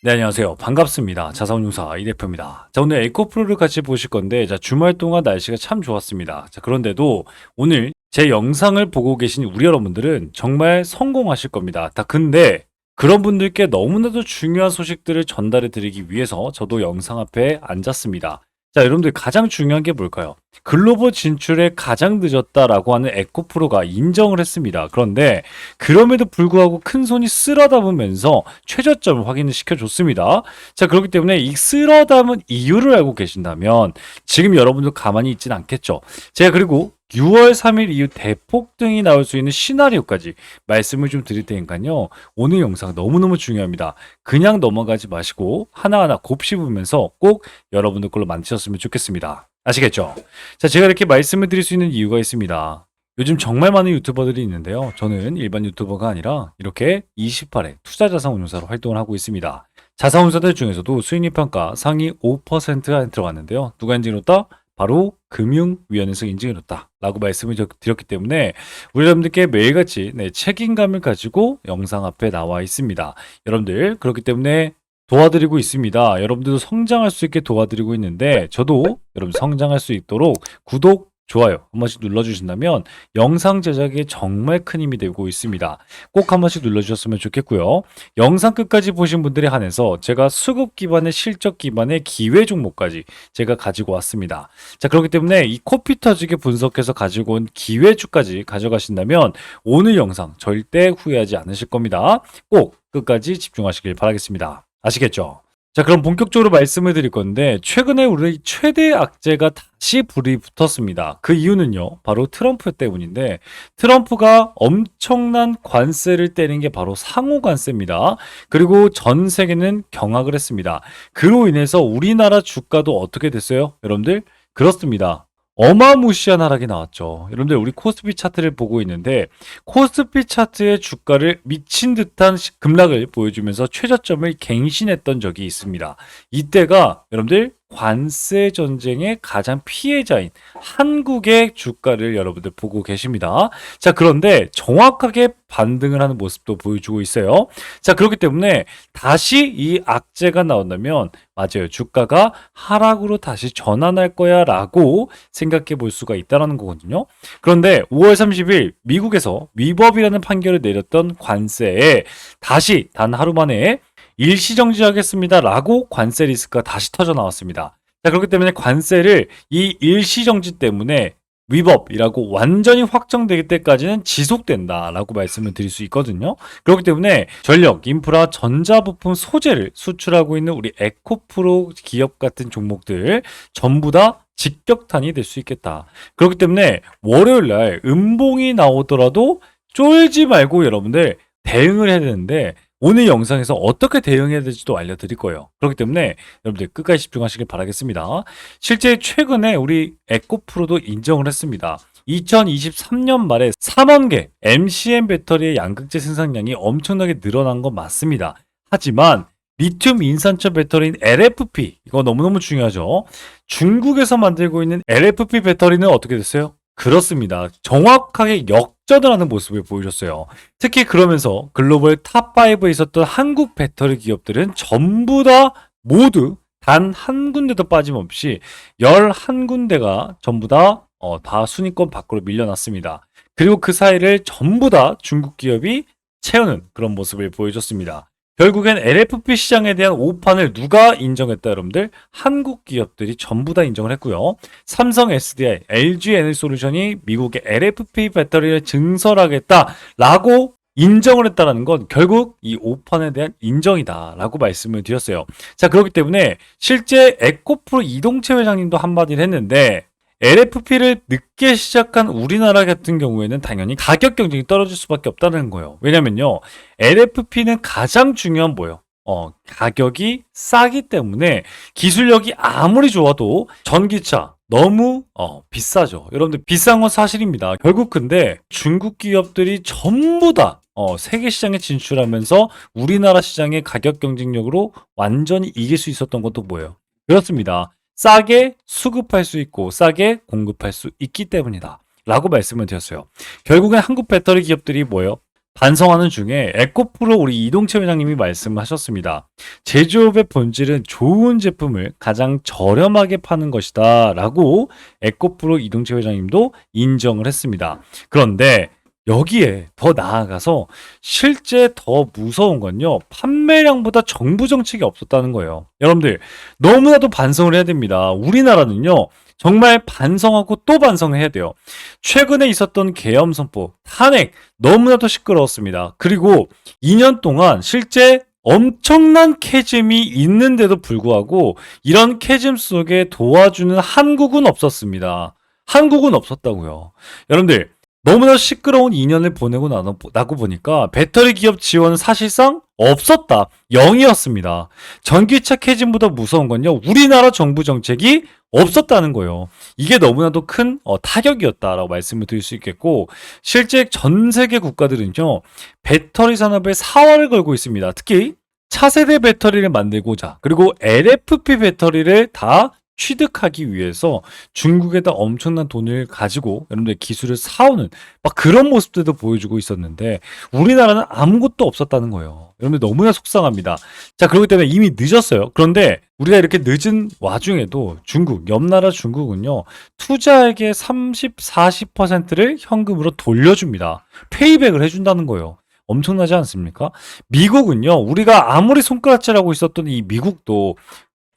네, 안녕하세요. 반갑습니다. 자산운용사 이 대표입니다. 자, 오늘 에코프로를 같이 보실 건데, 자, 주말 동안 날씨가 참 좋았습니다. 자, 그런데도 오늘 제 영상을 보고 계신 우리 여러분들은 정말 성공하실 겁니다. 다 근데 그런 분들께 너무나도 중요한 소식들을 전달해 드리기 위해서 저도 영상 앞에 앉았습니다. 자, 여러분들 가장 중요한 게 뭘까요? 글로벌 진출에 가장 늦었다라고 하는 에코프로가 인정을 했습니다. 그런데 그럼에도 불구하고 큰 손이 쓸어 담으면서 최저점을 확인을 시켜줬습니다. 자, 그렇기 때문에 이 쓸어 담은 이유를 알고 계신다면 지금 여러분도 가만히 있진 않겠죠. 제가 그리고 6월 3일 이후 대폭등이 나올 수 있는 시나리오까지 말씀을 좀 드릴 테니까요. 오늘 영상 너무너무 중요합니다. 그냥 넘어가지 마시고 하나하나 곱씹으면서 꼭 여러분들 걸로 만드셨으면 좋겠습니다. 아시겠죠? 자, 제가 이렇게 말씀을 드릴 수 있는 이유가 있습니다. 요즘 정말 많은 유튜버들이 있는데요. 저는 일반 유튜버가 아니라 이렇게 28회 투자자산운용사로 활동을 하고 있습니다. 자산운용사들 중에서도 수익률 평가 상위 5%가 들어갔는데요. 누가 인증해줬다? 바로 금융위원회에서 인증해줬다. 라고 말씀을 저- 드렸기 때문에 우리 여러분들께 매일같이 네, 책임감을 가지고 영상 앞에 나와 있습니다. 여러분들 그렇기 때문에 도와드리고 있습니다. 여러분들도 성장할 수 있게 도와드리고 있는데 저도 여러분 성장할 수 있도록 구독, 좋아요 한 번씩 눌러주신다면 영상 제작에 정말 큰 힘이 되고 있습니다. 꼭 한 번씩 눌러주셨으면 좋겠고요. 영상 끝까지 보신 분들에 한해서 제가 수급 기반의 실적 기반의 기회 종목까지 제가 가지고 왔습니다. 자 그렇기 때문에 이 코피 터지게 분석해서 가지고 온 기회주까지 가져가신다면 오늘 영상 절대 후회하지 않으실 겁니다. 꼭 끝까지 집중하시길 바라겠습니다. 아시겠죠? 자, 그럼 본격적으로 말씀을 드릴 건데, 최근에 우리 최대 악재가 다시 불이 붙었습니다. 그 이유는요, 바로 트럼프 때문인데, 트럼프가 엄청난 관세를 때린 게 바로 상호 관세입니다. 그리고 전 세계는 경악을 했습니다. 그로 인해서 우리나라 주가도 어떻게 됐어요? 여러분들? 그렇습니다. 어마무시한 하락이 나왔죠. 여러분들 우리 코스피 차트를 보고 있는데 코스피 차트의 주가를 미친 듯한 시- 급락을 보여주면서 최저점을 갱신했던 적이 있습니다. 이때가 여러분들 관세 전쟁의 가장 피해자인 한국의 주가를 여러분들 보고 계십니다. 자, 그런데 정확하게 반등을 하는 모습도 보여주고 있어요. 자, 그렇기 때문에 다시 이 악재가 나온다면 맞아요. 주가가 하락으로 다시 전환할 거야 라고 생각해 볼 수가 있다는 거거든요. 그런데 5월 30일 미국에서 위법이라는 판결을 내렸던 관세에 다시 단 하루 만에 일시정지하겠습니다 라고 관세 리스크가 다시 터져 나왔습니다. 자, 그렇기 때문에 관세를 이 일시정지 때문에 위법이라고 완전히 확정되기 때까지는 지속된다라고 말씀을 드릴 수 있거든요. 그렇기 때문에 전력, 인프라, 전자부품 소재를 수출하고 있는 우리 에코프로 기업 같은 종목들 전부 다 직격탄이 될 수 있겠다. 그렇기 때문에 월요일 날 음봉이 나오더라도 쫄지 말고 여러분들 대응을 해야 되는데 오늘 영상에서 어떻게 대응해야 될지도 알려드릴 거예요. 그렇기 때문에 여러분들 끝까지 집중하시길 바라겠습니다. 실제 최근에 우리 에코프로도 인정을 했습니다. 2023년 말에 3만 개 MCM 배터리의 양극재 생산량이 엄청나게 늘어난 건 맞습니다. 하지만 리튬 인산철 배터리인 LFP 이거 너무너무 중요하죠. 중국에서 만들고 있는 LFP 배터리는 어떻게 됐어요? 그렇습니다. 정확하게 역 전을 하는 모습을 보여줬어요. 특히 그러면서 글로벌 탑5에 있었던 한국 배터리 기업들은 전부 다 모두 단 한 군데도 빠짐없이 11군데가 전부 다, 어, 다 순위권 밖으로 밀려났습니다. 그리고 그 사이를 전부 다 중국 기업이 채우는 그런 모습을 보여줬습니다. 결국엔 LFP 시장에 대한 오판을 누가 인정했다 여러분들? 한국 기업들이 전부 다 인정을 했고요. 삼성 SDI, LG 에너솔루션이 미국의 LFP 배터리를 증설하겠다라고 인정을 했다라는 건 결국 이 오판에 대한 인정이다라고 말씀을 드렸어요. 자, 그렇기 때문에 실제 에코프로 이동채 회장님도 한마디를 했는데 LFP를 늦게 시작한 우리나라 같은 경우에는 당연히 가격 경쟁이 떨어질 수밖에 없다는 거예요. 왜냐면요. LFP는 가장 중요한 뭐예요? 어, 가격이 싸기 때문에 기술력이 아무리 좋아도 전기차 너무 어, 비싸죠. 여러분들 비싼 건 사실입니다. 결국 근데 중국 기업들이 전부 다 어, 세계 시장에 진출하면서 우리나라 시장의 가격 경쟁력으로 완전히 이길 수 있었던 것도 뭐예요? 그렇습니다. 싸게 수급할 수 있고 싸게 공급할 수 있기 때문이다. 라고 말씀을 드렸어요. 결국엔 한국 배터리 기업들이 뭐예요? 반성하는 중에 에코프로 우리 이동채 회장님이 말씀하셨습니다. 제조업의 본질은 좋은 제품을 가장 저렴하게 파는 것이다 라고 에코프로 이동채 회장님도 인정을 했습니다. 그런데 여기에 더 나아가서 실제 더 무서운 건요. 판매량보다 정부 정책이 없었다는 거예요. 여러분들 너무나도 반성을 해야 됩니다. 우리나라는요. 정말 반성하고 또 반성해야 돼요. 최근에 있었던 계엄 선포, 탄핵 너무나도 시끄러웠습니다. 그리고 2년 동안 실제 엄청난 캐즘이 있는데도 불구하고 이런 캐즘 속에 도와주는 한국은 없었습니다. 한국은 없었다고요. 여러분들 너무나 시끄러운 2년을 보내고 나고 보니까 배터리 기업 지원은 사실상 없었다. 0이었습니다. 전기차 캐즘보다 무서운 건요. 우리나라 정부 정책이 없었다는 거예요. 이게 너무나도 큰 어, 타격이었다라고 말씀을 드릴 수 있겠고 실제 전 세계 국가들은요. 배터리 산업에 사활을 걸고 있습니다. 특히 차세대 배터리를 만들고자 그리고 LFP 배터리를 다 취득하기 위해서 중국에다 엄청난 돈을 가지고 여러분들 기술을 사오는 막 그런 모습들도 보여주고 있었는데 우리나라는 아무것도 없었다는 거예요. 여러분들 너무나 속상합니다. 자, 그렇기 때문에 이미 늦었어요. 그런데 우리가 이렇게 늦은 와중에도 중국, 옆나라 중국은요, 투자액의 30, 40%를 현금으로 돌려줍니다. 페이백을 해준다는 거예요. 엄청나지 않습니까? 미국은요, 우리가 아무리 손가락질하고 있었던 이 미국도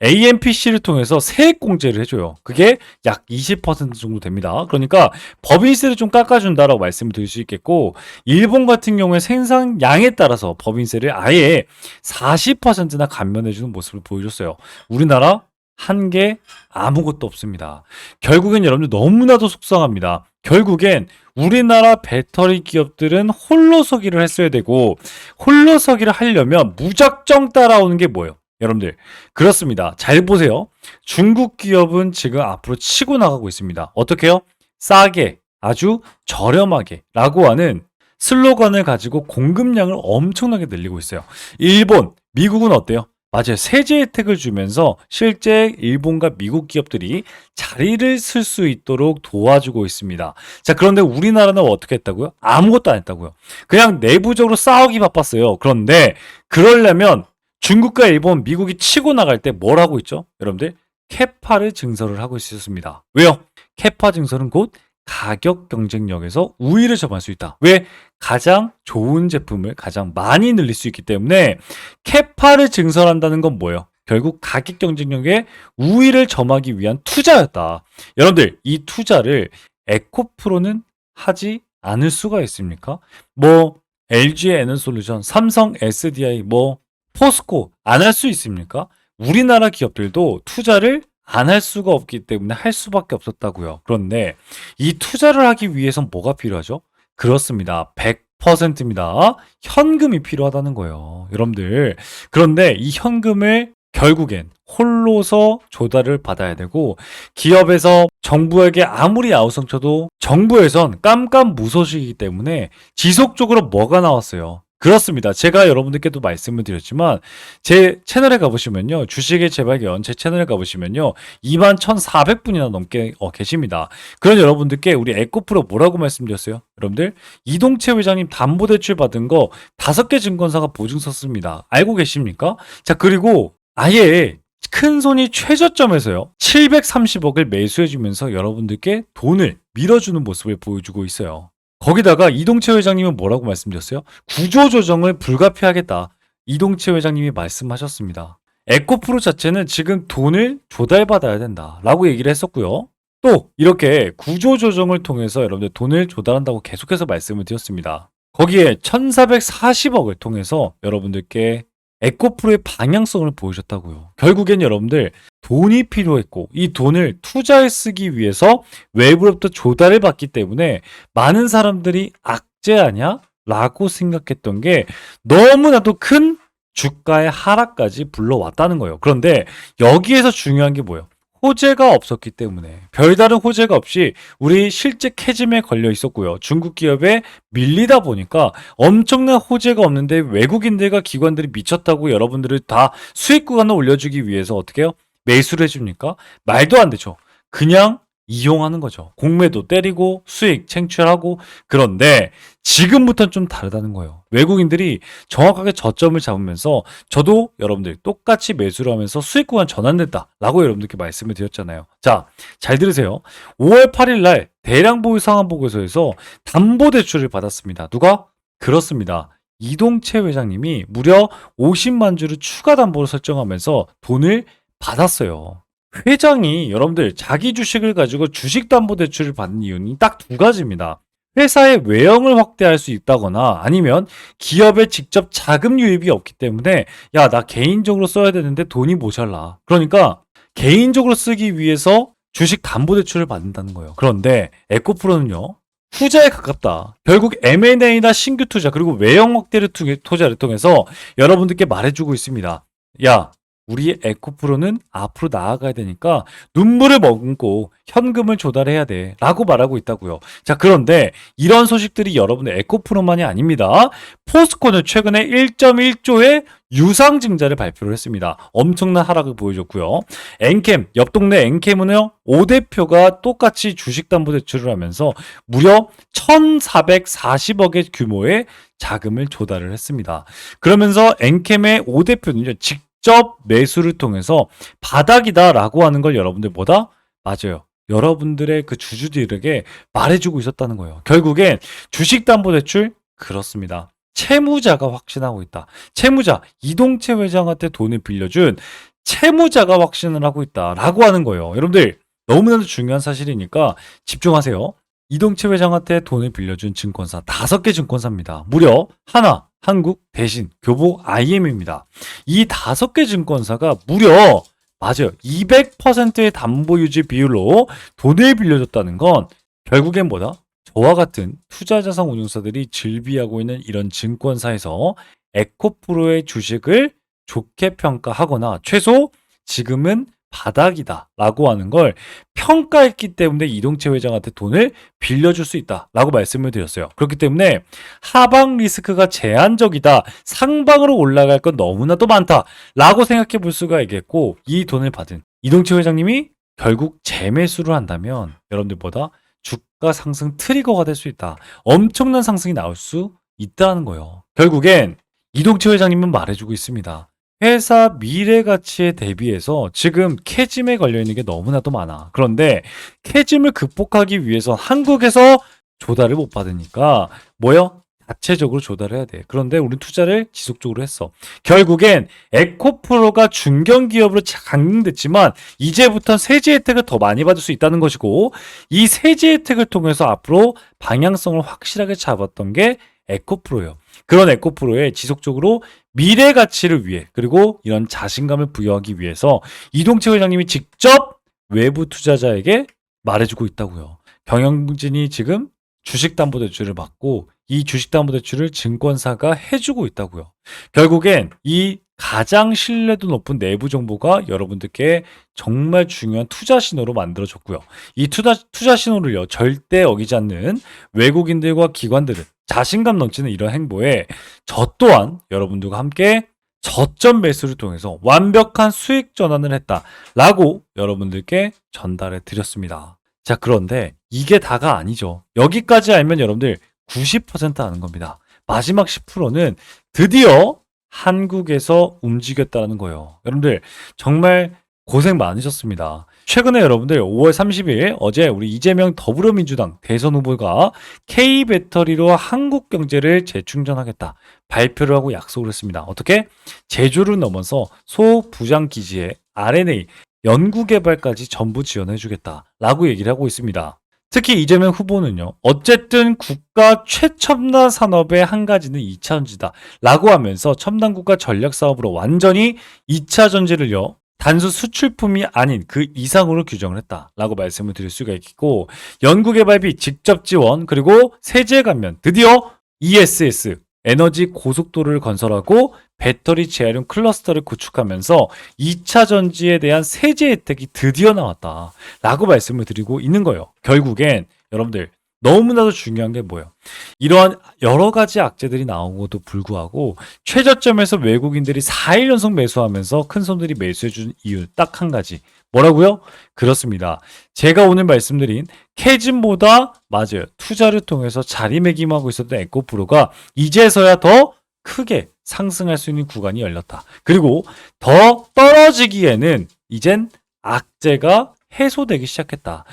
AMPC를 통해서 세액 공제를 해줘요. 그게 약 20% 정도 됩니다. 그러니까 법인세를 좀 깎아준다라고 말씀을 드릴 수 있겠고, 일본 같은 경우에 생산량에 따라서 법인세를 아예 40%나 감면해주는 모습을 보여줬어요. 우리나라 한게 아무것도 없습니다. 결국엔 여러분들 너무나도 속상합니다. 결국엔 우리나라 배터리 기업들은 홀로서기를 했어야 되고 홀로서기를 하려면 무작정 따라오는 게 뭐예요? 여러분들 그렇습니다. 잘 보세요. 중국 기업은 지금 앞으로 치고 나가고 있습니다. 어떻게요? 싸게 아주 저렴하게 라고 하는 슬로건을 가지고 공급량을 엄청나게 늘리고 있어요. 일본, 미국은 어때요? 맞아요. 세제 혜택을 주면서 실제 일본과 미국 기업들이 자리를 쓸 수 있도록 도와주고 있습니다. 자, 그런데 우리나라는 어떻게 했다고요? 아무것도 안 했다고요. 그냥 내부적으로 싸우기 바빴어요. 그런데 그러려면 중국과 일본, 미국이 치고 나갈 때 뭘 하고 있죠? 여러분들 캐파를 증설을 하고 있었습니다. 왜요? 캐파 증설은 곧 가격 경쟁력에서 우위를 점할 수 있다. 왜? 가장 좋은 제품을 가장 많이 늘릴 수 있기 때문에 캐파를 증설한다는 건 뭐예요? 결국 가격 경쟁력에 우위를 점하기 위한 투자였다. 여러분들, 이 투자를 에코프로는 하지 않을 수가 있습니까? 뭐, LG의 에너솔루션, 삼성 SDI, 뭐, 포스코 안 할 수 있습니까? 우리나라 기업들도 투자를 안 할 수가 없기 때문에 할 수밖에 없었다고요. 그런데 이 투자를 하기 위해선 뭐가 필요하죠? 그렇습니다. 100%입니다. 현금이 필요하다는 거예요. 여러분들. 그런데 이 현금을 결국엔 홀로서 조달을 받아야 되고 기업에서 정부에게 아무리 아우성 쳐도 정부에선 깜깜 무소식이기 때문에 지속적으로 뭐가 나왔어요? 그렇습니다. 제가 여러분들께도 말씀을 드렸지만 제 채널에 가보시면요. 주식의 재발견 제 채널에 가보시면요. 2만 1,400분이나 넘게 어, 계십니다. 그런 여러분들께 우리 에코프로 뭐라고 말씀드렸어요? 여러분들 이동채 회장님 담보대출 받은 거 다섯 개 증권사가 보증 썼습니다. 알고 계십니까? 자 그리고 아예 큰 손이 최저점에서요. 730억을 매수해주면서 여러분들께 돈을 밀어주는 모습을 보여주고 있어요. 거기다가 이동채 회장님은 뭐라고 말씀드렸어요? 구조조정을 불가피하겠다. 이동채 회장님이 말씀하셨습니다. 에코프로 자체는 지금 돈을 조달받아야 된다. 라고 얘기를 했었고요. 또 이렇게 구조조정을 통해서 여러분들 돈을 조달한다고 계속해서 말씀을 드렸습니다. 거기에 1440억을 통해서 여러분들께 에코프로의 방향성을 보여줬다고요. 결국엔 여러분들 돈이 필요했고 이 돈을 투자에 쓰기 위해서 외부로부터 조달을 받기 때문에 많은 사람들이 악재하냐? 라고 생각했던 게 너무나도 큰 주가의 하락까지 불러왔다는 거예요. 그런데 여기에서 중요한 게 뭐예요? 호재가 없었기 때문에 별다른 호재가 없이 우리 실제 캐즘에 걸려 있었고요. 중국 기업에 밀리다 보니까 엄청난 호재가 없는데 외국인들과 기관들이 미쳤다고 여러분들을 다 수익 구간을 올려주기 위해서 어떻게 해요? 매수를 해줍니까? 말도 안 되죠. 그냥 이용하는 거죠. 공매도 때리고 수익 챙출하고 그런데 지금부터는 좀 다르다는 거예요. 외국인들이 정확하게 저점을 잡으면서 저도 여러분들 똑같이 매수를 하면서 수익 구간 전환됐다라고 여러분들께 말씀을 드렸잖아요. 자, 잘 들으세요. 5월 8일 날 대량 보유 상환 보고서에서 담보 대출을 받았습니다. 누가? 그렇습니다. 이동채 회장님이 무려 50만 주를 추가 담보로 설정하면서 돈을 받았어요. 회장이 여러분들 자기 주식을 가지고 주식담보대출을 받는 이유는 딱 두 가지입니다. 회사의 외형을 확대할 수 있다거나 아니면 기업에 직접 자금 유입이 없기 때문에 야, 나 개인적으로 써야 되는데 돈이 모자라. 그러니까 개인적으로 쓰기 위해서 주식 담보 대출을 받는다는 거예요. 그런데 에코프로는요. 투자에 가깝다. 결국 M&A나 신규 투자 그리고 외형 확대를 통해 투자를 통해서 여러분들께 말해주고 있습니다. 야, 우리 에코프로는 앞으로 나아가야 되니까 눈물을 머금고 현금을 조달해야 돼. 라고 말하고 있다고요. 자, 그런데 이런 소식들이 여러분의 에코프로만이 아닙니다. 포스코는 최근에 1.1조의 유상증자를 발표를 했습니다. 엄청난 하락을 보여줬고요. 엔캠, 옆 동네 엔캠은요, 5대표가 똑같이 주식담보대출을 하면서 무려 1,440억의 규모의 자금을 조달을 했습니다. 그러면서 엔캠의 5대표는요, 직 접 매수를 통해서 바닥이다라고 하는 걸 여러분들 뭐다? 맞아요. 여러분들의 그 주주들에게 말해주고 있었다는 거예요. 결국엔 주식담보대출 그렇습니다. 채무자가 확신하고 있다. 채무자 이동채 회장한테 돈을 빌려준 채무자가 확신을 하고 있다라고 하는 거예요. 여러분들 너무나도 중요한 사실이니까 집중하세요. 이동채 회장한테 돈을 빌려준 증권사 다섯 개 증권사입니다. 무려 하나 한국 대신 교보 IM입니다. 이 다섯 개 증권사가 무려 맞아요. 200%의 담보 유지 비율로 돈을 빌려줬다는 건 결국엔 뭐다? 저와 같은 투자자산 운용사들이 즐비하고 있는 이런 증권사에서 에코프로의 주식을 좋게 평가하거나 최소 지금은 바닥이다 라고 하는 걸 평가했기 때문에 이동채 회장한테 돈을 빌려줄 수 있다 라고 말씀을 드렸어요. 그렇기 때문에 하방 리스크가 제한적이다 상방으로 올라갈 건 너무나도 많다 라고 생각해 볼 수가 있겠고 이 돈을 받은 이동채 회장님이 결국 재매수를 한다면 여러분들보다 주가 상승 트리거가 될 수 있다. 엄청난 상승이 나올 수 있다는 거예요. 결국엔 이동채 회장님은 말해주고 있습니다. 회사 미래 가치에 대비해서 지금 캐짐에 걸려 있는 게 너무나도 많아. 그런데 캐짐을 극복하기 위해서 한국에서 조달을 못 받으니까 뭐요? 자체적으로 조달해야 돼. 그런데 우리 투자를 지속적으로 했어. 결국엔 에코프로가 중견 기업으로 강등됐지만 이제부터 세제 혜택을 더 많이 받을 수 있다는 것이고 이 세제 혜택을 통해서 앞으로 방향성을 확실하게 잡았던 게 에코프로예요. 그런 에코프로에 지속적으로 미래 가치를 위해 그리고 이런 자신감을 부여하기 위해서 이동채 회장님이 직접 외부 투자자에게 말해주고 있다고요. 경영진이 지금 주식담보대출을 받고 이 주식담보대출을 증권사가 해주고 있다고요. 결국엔 이 가장 신뢰도 높은 내부 정보가 여러분들께 정말 중요한 투자 신호로 만들어졌고요. 이 투자, 투자 신호를요, 절대 어기지 않는 외국인들과 기관들은 자신감 넘치는 이런 행보에 저 또한 여러분들과 함께 저점 매수를 통해서 완벽한 수익 전환을 했다라고 여러분들께 전달해 드렸습니다. 자, 그런데 이게 다가 아니죠. 여기까지 알면 여러분들 90% 아는 겁니다. 마지막 10%는 드디어 한국에서 움직였다는 거예요. 여러분들 정말 고생 많으셨습니다. 최근에 여러분들 5월 30일 어제 우리 이재명 더불어민주당 대선 후보가 K 배터리로 한국 경제를 재충전하겠다 발표를 하고 약속을 했습니다. 어떻게? 제주를 넘어서 소부장 기지에 R&A 연구개발까지 전부 지원해주겠다라고 얘기를 하고 있습니다. 특히 이재명 후보는요, 어쨌든 국가 최첨단 산업의 한 가지는 2차 전지다. 라고 하면서 첨단 국가 전략 사업으로 완전히 2차 전지를요, 단수 수출품이 아닌 그 이상으로 규정을 했다라고 말씀을 드릴 수가 있고 연구개발비 직접 지원 그리고 세제 감면 드디어 ESS 에너지 고속도로를 건설하고 배터리 재활용 클러스터를 구축하면서 2차 전지에 대한 세제 혜택이 드디어 나왔다. 라고 말씀을 드리고 있는 거예요. 결국엔 여러분들 너무나도 중요한 게 뭐예요? 이러한 여러 가지 악재들이 나오고도 불구하고 최저점에서 외국인들이 4일 연속 매수하면서 큰 손들이 매수해 준 이유 딱 한 가지. 뭐라고요? 그렇습니다. 제가 오늘 말씀드린 캐진보다 맞아요. 투자를 통해서 자리매김하고 있었던 에코프로가 이제서야 더 크게 상승할 수 있는 구간이 열렸다. 그리고 더 떨어지기에는 이젠 악재가 해소되기 시작했다.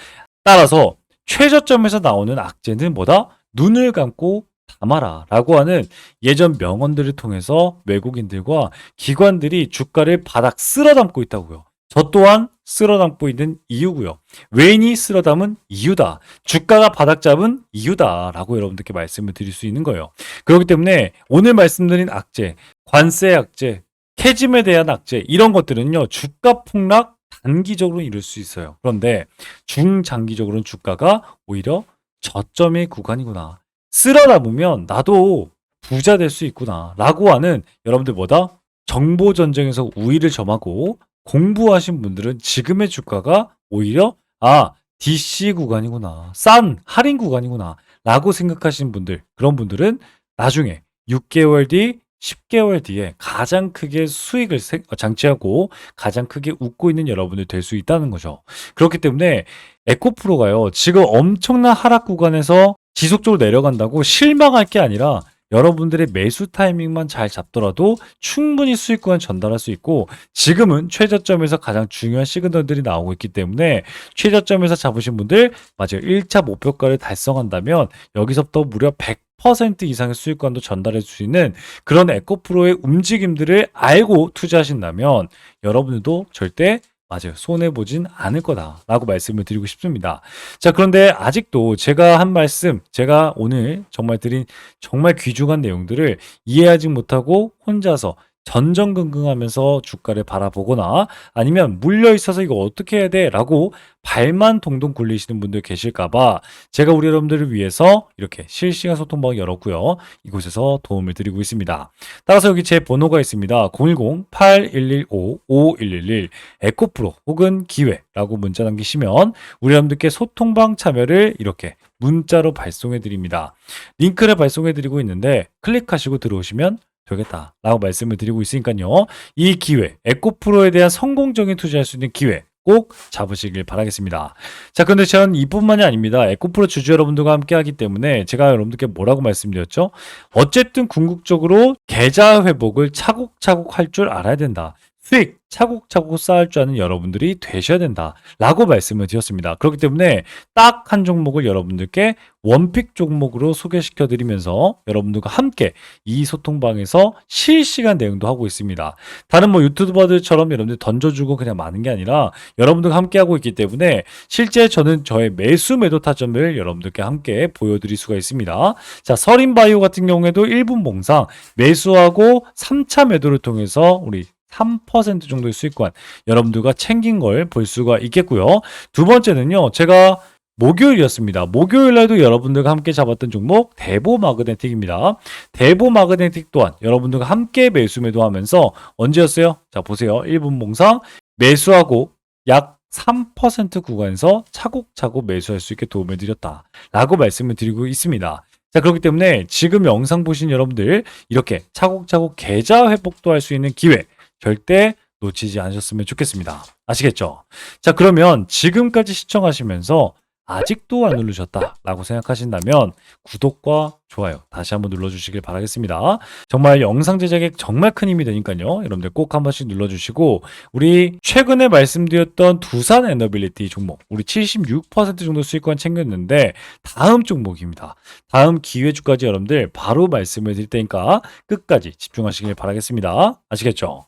따라서 최저점에서 나오는 악재는 뭐다? 눈을 감고 담아라 라고 하는 예전 명언들을 통해서 외국인들과 기관들이 주가를 바닥 쓸어 담고 있다고요. 저 또한 쓸어 담고 있는 이유고요. 왜인이 쓸어 담은 이유다. 주가가 바닥 잡은 이유다. 라고 여러분들께 말씀을 드릴 수 있는 거예요. 그렇기 때문에 오늘 말씀드린 악재, 관세 악재, 캐짐에 대한 악재, 이런 것들은요, 주가 폭락 단기적으로 이룰 수 있어요. 그런데 중장기적으로는 주가가 오히려 저점의 구간이구나. 쓸어 담으면 나도 부자 될 수 있구나. 라고 하는 여러분들 뭐다? 정보 전쟁에서 우위를 점하고 공부하신 분들은 지금의 주가가 오히려 아, DC 구간이구나. 싼 할인 구간이구나. 라고 생각하시는 분들, 그런 분들은 나중에 6개월 뒤, 10개월 뒤에 가장 크게 수익을 생- 어, 장치하고 가장 크게 웃고 있는 여러분들 될수 있다는 거죠. 그렇기 때문에 에코프로가요, 지금 엄청난 하락 구간에서 지속적으로 내려간다고 실망할 게 아니라 여러분들의 매수 타이밍만 잘 잡더라도 충분히 수익권 전달할 수 있고 지금은 최저점에서 가장 중요한 시그널들이 나오고 있기 때문에 최저점에서 잡으신 분들 맞아요. 1차 목표가를 달성한다면 여기서부터 무려 100% 이상의 수익권도 전달해 줄 수 있는 그런 에코프로의 움직임들을 알고 투자하신다면 여러분들도 절대 맞아요. 손해보진 않을 거다라고 말씀을 드리고 싶습니다. 자, 그런데 아직도 제가 한 말씀, 제가 오늘 정말 드린 정말 귀중한 내용들을 이해하지 못하고 혼자서 전전긍긍하면서 주가를 바라보거나 아니면 물려 있어서 이거 어떻게 해야 돼? 라고 발만 동동 굴리시는 분들 계실까봐 제가 우리 여러분들을 위해서 이렇게 실시간 소통방 열었고요. 이곳에서 도움을 드리고 있습니다. 따라서 여기 제 번호가 있습니다. 010-8115-5111 에코프로 혹은 기회라고 문자 남기시면 우리 여러분들께 소통방 참여를 이렇게 문자로 발송해 드립니다. 링크를 발송해 드리고 있는데 클릭하시고 들어오시면 되겠다라고 말씀을 드리고 있으니까요. 이 기회, 에코프로에 대한 성공적인 투자할 수 있는 기회 꼭 잡으시길 바라겠습니다. 자, 근데 전 이뿐만이 아닙니다. 에코프로 주주 여러분들과 함께 하기 때문에 제가 여러분들께 뭐라고 말씀드렸죠? 어쨌든 궁극적으로 계좌 회복을 차곡차곡 할 줄 알아야 된다. 수익 차곡차곡 쌓을 줄 아는 여러분들이 되셔야 된다. 라고 말씀을 드렸습니다. 그렇기 때문에 딱 한 종목을 여러분들께 원픽 종목으로 소개시켜 드리면서 여러분들과 함께 이 소통방에서 실시간 내용도 하고 있습니다. 다른 뭐 유튜버들처럼 여러분들 던져주고 그냥 마는 게 아니라 여러분들과 함께 하고 있기 때문에 실제 저는 저의 매수 매도 타점을 여러분들께 함께 보여드릴 수가 있습니다. 자, 서린바이오 같은 경우에도 1분 봉상 매수하고 3차 매도를 통해서 우리 3% 정도의 수익권 여러분들과 챙긴 걸 볼 수가 있겠고요. 두 번째는요. 제가 목요일이었습니다. 목요일 날도 여러분들과 함께 잡았던 종목 대보 마그네틱입니다. 대보 마그네틱 또한 여러분들과 함께 매수 매도하면서 언제였어요? 자 보세요. 1분 봉상 매수하고 약 3% 구간에서 차곡차곡 매수할 수 있게 도움을 드렸다. 라고 말씀을 드리고 있습니다. 자, 그렇기 때문에 지금 영상 보신 여러분들 이렇게 차곡차곡 계좌 회복도 할 수 있는 기회 절대 놓치지 않으셨으면 좋겠습니다. 아시겠죠? 자, 그러면 지금까지 시청하시면서 아직도 안 누르셨다라고 생각하신다면 구독과 좋아요 다시 한번 눌러주시길 바라겠습니다. 정말 영상 제작에 정말 큰 힘이 되니까요. 여러분들 꼭 한 번씩 눌러주시고 우리 최근에 말씀드렸던 두산 에너빌리티 종목 우리 76% 정도 수익권 챙겼는데 다음 종목입니다. 다음 기회주까지 여러분들 바로 말씀을 드릴 테니까 끝까지 집중하시길 바라겠습니다. 아시겠죠?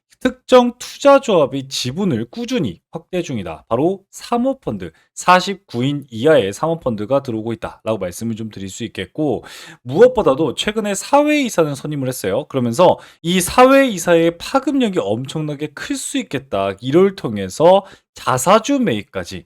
특정 투자 조합이 지분을 꾸준히 확대 중이다. 바로 사모펀드, 49인 이하의 사모펀드가 들어오고 있다라고 말씀을 좀 드릴 수 있겠고, 무엇보다도 최근에 사회이사는 선임을 했어요. 그러면서 이 사회이사의 파급력이 엄청나게 클 수 있겠다. 이를 통해서 자사주 매입까지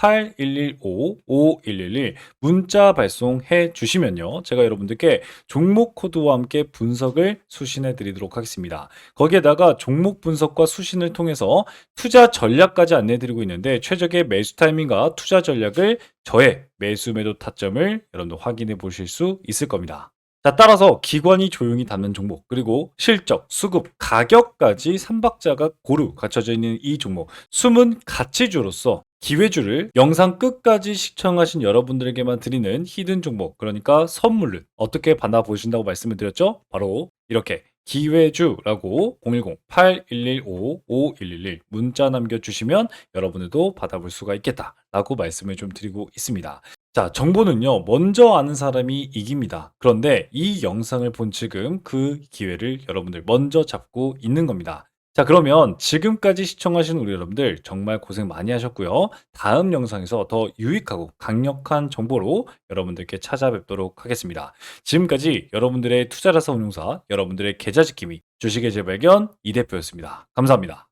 010-8115-5111 문자 발송해 주시면요. 제가 여러분들께 종목 코드와 함께 분석을 수신해 드리도록 하겠습니다. 거기에다가 종목 분석과 수신을 통해서 투자 전략까지 안내 드리고 있는데 최적의 매수 타이밍과 투자 전략을 저의 매수 매도 타점을 여러분들 확인해 보실 수 있을 겁니다. 자, 따라서 기관이 조용히 닫는 종목, 그리고 실적, 수급, 가격까지 삼박자가 고루 갖춰져 있는 이 종목, 숨은 가치주로서 기회주를 영상 끝까지 시청하신 여러분들에게만 드리는 히든 종목, 그러니까 선물을 어떻게 받아보신다고 말씀을 드렸죠? 바로 이렇게 기회주라고 010-8115-5111 문자 남겨주시면 여러분들도 받아볼 수가 있겠다라고 말씀을 좀 드리고 있습니다. 자, 정보는요, 먼저 아는 사람이 이깁니다. 그런데 이 영상을 본 지금 그 기회를 여러분들 먼저 잡고 있는 겁니다. 자, 그러면 지금까지 시청하신 우리 여러분들 정말 고생 많이 하셨고요. 다음 영상에서 더 유익하고 강력한 정보로 여러분들께 찾아뵙도록 하겠습니다. 지금까지 여러분들의 투자라서 운용사, 여러분들의 계좌 지킴이, 주식의 재발견 이 대표였습니다. 감사합니다.